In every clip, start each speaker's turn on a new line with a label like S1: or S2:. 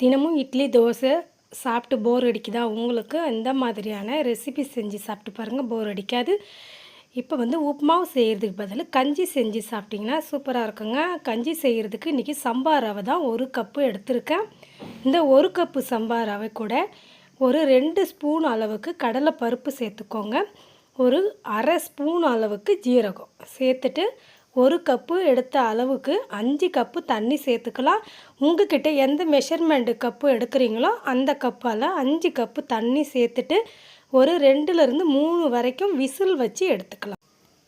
S1: தினமும் இட்லி தோசை சாப்பிட்டு போர் அடிக்குதா? உங்களுக்கு இந்த மாதிரியான ரெசிபி செஞ்சு சாப்பிட்டு பாருங்கள் போர் அடிக்காது. இப்போ வந்து உப்புமாவு செய்கிறதுக்கு பதில் கஞ்சி செஞ்சு சாப்பிட்டிங்கன்னா சூப்பராக இருக்குங்க. கஞ்சி செய்கிறதுக்கு இன்றைக்கி சம்பா ரவை தான் ஒரு கப்பு எடுத்திருக்கேன் இந்த ஒரு கப்பு சம்பா ரவை கூட ஒரு ரெண்டு ஸ்பூன் அளவுக்கு கடலை பருப்பு சேர்த்துக்கோங்க. ஒரு அரை ஸ்பூன் அளவுக்கு ஜீரகம் சேர்த்துட்டு ஒரு கப்பு எடுத்த அளவுக்கு அஞ்சு கப்பு தண்ணி சேர்த்துக்கலாம். உங்ககிட்ட எந்த மெஷர்மெண்ட்டு கப்பு எடுக்கிறீங்களோ அந்த கப்பால் அஞ்சு கப்பு தண்ணி சேர்த்துட்டு ஒரு ரெண்டுலேருந்து மூணு வரைக்கும் விசில் வச்சு எடுத்துக்கலாம்.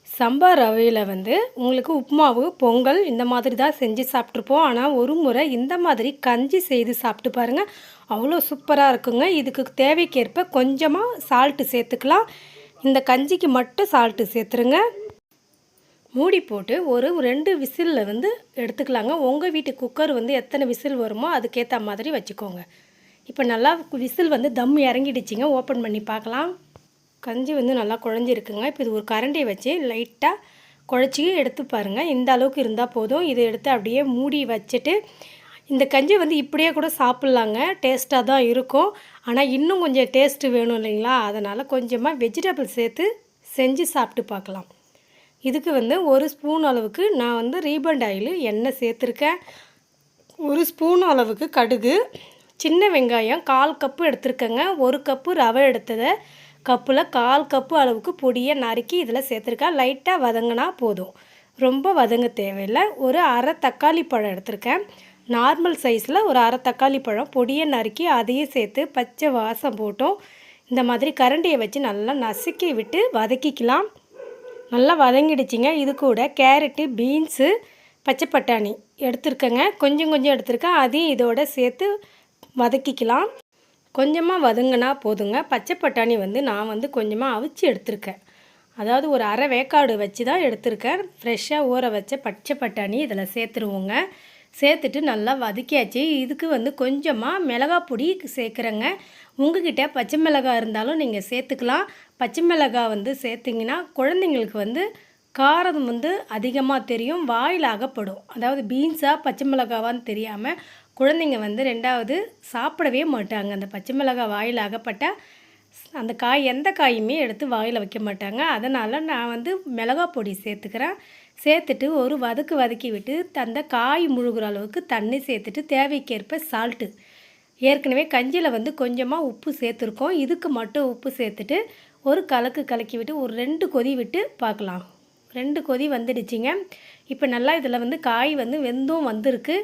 S1: சம்பா ரவையில் வந்து உங்களுக்கு உப்புமாவு பொங்கல் இந்த மாதிரி தான் செஞ்சு சாப்பிட்ருப்போம் ஆனால் ஒரு முறை இந்த மாதிரி கஞ்சி செய்து சாப்பிட்டு பாருங்கள் அவ்வளோ சூப்பராக இருக்குங்க. இதுக்கு தேவைக்கேற்ப கொஞ்சமாக சால்ட்டு சேர்த்துக்கலாம். இந்த கஞ்சிக்கு மட்டும் சால்ட்டு சேர்த்துருங்க. மூடி போட்டு ஒரு ரெண்டு விசிலில் வந்து எடுத்துக்கலாங்க. உங்கள் வீட்டு குக்கர் வந்து எத்தனை விசில் வருமோ அதுக்கேற்ற மாதிரி வச்சுக்கோங்க. இப்போ நல்லா விசில் வந்து தம் இறங்கிடுச்சிங்க. ஓப்பன் பண்ணி பார்க்கலாம். கஞ்சி வந்து நல்லா குழஞ்சிருக்குங்க. இப்போ இது ஒரு கரண்டியை வச்சு லைட்டாக குழச்சி எடுத்து பாருங்கள் இந்த அளவுக்கு இருந்தால் போதும். இதை எடுத்து அப்படியே மூடி வச்சுட்டு இந்த கஞ்சி வந்து இப்படியே கூட சாப்பிட்லாங்க. டேஸ்ட்டாக தான் இருக்கும். ஆனால் இன்னும் கொஞ்சம் டேஸ்ட்டு வேணும் இல்லைங்களா? அதனால் கொஞ்சமாக வெஜிடபிள் சேர்த்து செஞ்சு சாப்பிட்டு பார்க்கலாம். இதுக்கு வந்து ஒரு ஸ்பூன் அளவுக்கு நான் வந்து ரீபண்ட் ஆயில் எண்ணெய் சேர்த்துருக்கேன். ஒரு ஸ்பூன் அளவுக்கு கடுகு சின்ன வெங்காயம் கால் கப்பு எடுத்துருக்கேங்க. ஒரு கப்பு ரவை எடுத்ததை கப்பில் கால் கப்பு அளவுக்கு பொடியை நறுக்கி இதில் சேர்த்துருக்கேன். லைட்டாக வதங்கினா போதும். ரொம்ப வதங்க தேவையில்லை. ஒரு அரை தக்காளி பழம் எடுத்திருக்கேன். நார்மல் சைஸில் ஒரு அரை தக்காளி பழம் பொடியை நறுக்கி அதையும் சேர்த்து பச்சை வாசம் போட்டோம். இந்த மாதிரி கரண்டியை வச்சு நல்லா நசுக்கி விட்டு வதக்கிக்கலாம். நல்லா வதங்கிடுச்சிங்க. இது கூட கேரட்டு பீன்ஸு பச்சை பட்டாணி எடுத்துருக்கேங்க. கொஞ்சம் கொஞ்சம் எடுத்துருக்கேன் அதையும் இதோட சேர்த்து வதக்கிக்கலாம். கொஞ்சமாக வதங்கினா போதுங்க. பச்சை பட்டாணி வந்து நான் வந்து கொஞ்சமாக அவிச்சு எடுத்திருக்கேன். அதாவது ஒரு அரை வேக்காடு வச்சு தான் எடுத்திருக்கேன். ஃப்ரெஷ்ஷாக ஊற வச்ச பச்சை பட்டாணி இதில் சேர்த்துருவோங்க. சேர்த்துட்டு நல்லா வதக்கியாச்சு. இதுக்கு வந்து கொஞ்சமாக மிளகா பொடி சேர்க்குறேங்க. உங்ககிட்ட பச்சை மிளகாய் இருந்தாலும் நீங்கள் சேர்த்துக்கலாம். பச்சை மிளகாய் வந்து சேர்த்திங்கன்னா குழந்தைங்களுக்கு வந்து காரம் வந்து அதிகமாக தெரியும் வாயில் அகப்படும். அதாவது பீன்ஸாக பச்சை மிளகாவான்னு தெரியாமல் குழந்தைங்க வந்து ரெண்டாவது சாப்பிடவே மாட்டாங்க. அந்த பச்சை மிளகாய் வாயில் அகப்பட்டால் அந்த காய் எந்த காயுமே எடுத்து வாயில் வைக்க மாட்டாங்க. அதனால் நான் வந்து மிளகா பொடி சேர்த்துக்கிறேன். சேர்த்துட்டு ஒரு வதக்கு வதக்கி விட்டு அந்த காய் முழுகிற அளவுக்கு தண்ணி சேர்த்துட்டு தேவைக்கேற்ப சால்ட்டு ஏற்கனவே கஞ்சியில் வந்து கொஞ்சமாக உப்பு சேர்த்துருக்கோம். இதுக்கு மட்டும் உப்பு சேர்த்துட்டு ஒரு கலக்கு கலக்கி விட்டு ஒரு ரெண்டு கொதி விட்டு பார்க்கலாம். ரெண்டு கொதி வந்துடுச்சிங்க. இப்போ நல்லா இதில் வந்து காய் வந்து வெந்தும் வந்திருக்கு.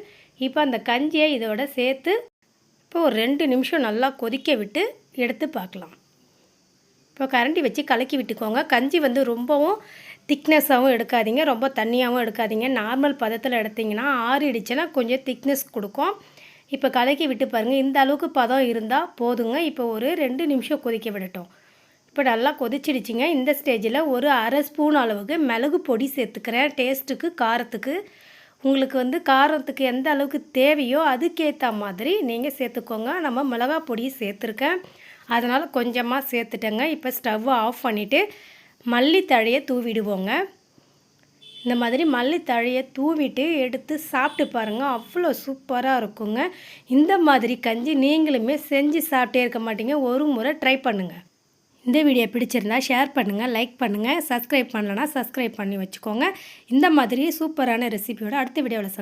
S1: இப்போ அந்த கஞ்சியை இதோட சேர்த்து இப்போ ஒரு ரெண்டு நிமிஷம் நல்லா கொதிக்க விட்டு எடுத்து பார்க்கலாம். இப்போ கரண்டி வச்சு கலக்கி விட்டுக்கோங்க. கஞ்சி வந்து ரொம்பவும் திக்னஸாகவும் எடுக்காதீங்க ரொம்ப தண்ணியாகவும் எடுக்காதீங்க. நார்மல் பதத்தில் எடுத்திங்கன்னா ஆறிடுச்சுன்னா கொஞ்சம் திக்னஸ் கொடுக்கும். இப்போ கலக்கி விட்டு பாருங்கள் இந்த அளவுக்கு பதம் இருந்தால் போதுங்க. இப்போ ஒரு ரெண்டு நிமிஷம் கொதிக்க விடட்டும். இப்போ நல்லா கொதிச்சிடுச்சிங்க. இந்த ஸ்டேஜில் ஒரு அரை ஸ்பூன் அளவுக்கு மிளகு பொடி சேர்த்துக்கிறேன். டேஸ்ட்டுக்கு காரத்துக்கு. உங்களுக்கு வந்து காரத்துக்கு எந்த அளவுக்கு தேவையோ அதுக்கேற்ற மாதிரி நீங்கள் சேர்த்துக்கோங்க. நம்ம மிளகா பொடியை சேர்த்துருக்கேன். அதனால் கொஞ்சமாக சேர்த்துட்டேங்க. இப்போ ஸ்டவ்வை ஆஃப் பண்ணிவிட்டு மல்லித்தழையை தூவிடுவோங்க. இந்த மாதிரி மல்லித்தழையை தூவிட்டு எடுத்து சாப்பிட்டு பாருங்கள் அவ்வளோ சூப்பராக இருக்குங்க. இந்த மாதிரி கஞ்சி நீங்களுமே செஞ்சு சாப்பிட்டே இருக்க மாட்டீங்க. ஒரு முறை ட்ரை பண்ணுங்கள் இந்த வீடியோ பிடிச்சிருந்தா ஷேர் பண்ணுங்கள் லைக் பண்ணுங்கள் சப்ஸ்கிரைப் பண்ணலன்னா சப்ஸ்கிரைப் பண்ணி வச்சுக்கோங்க. இந்த மாதிரி சூப்பரான ரெசிபியோட அடுத்த வீடியோவில்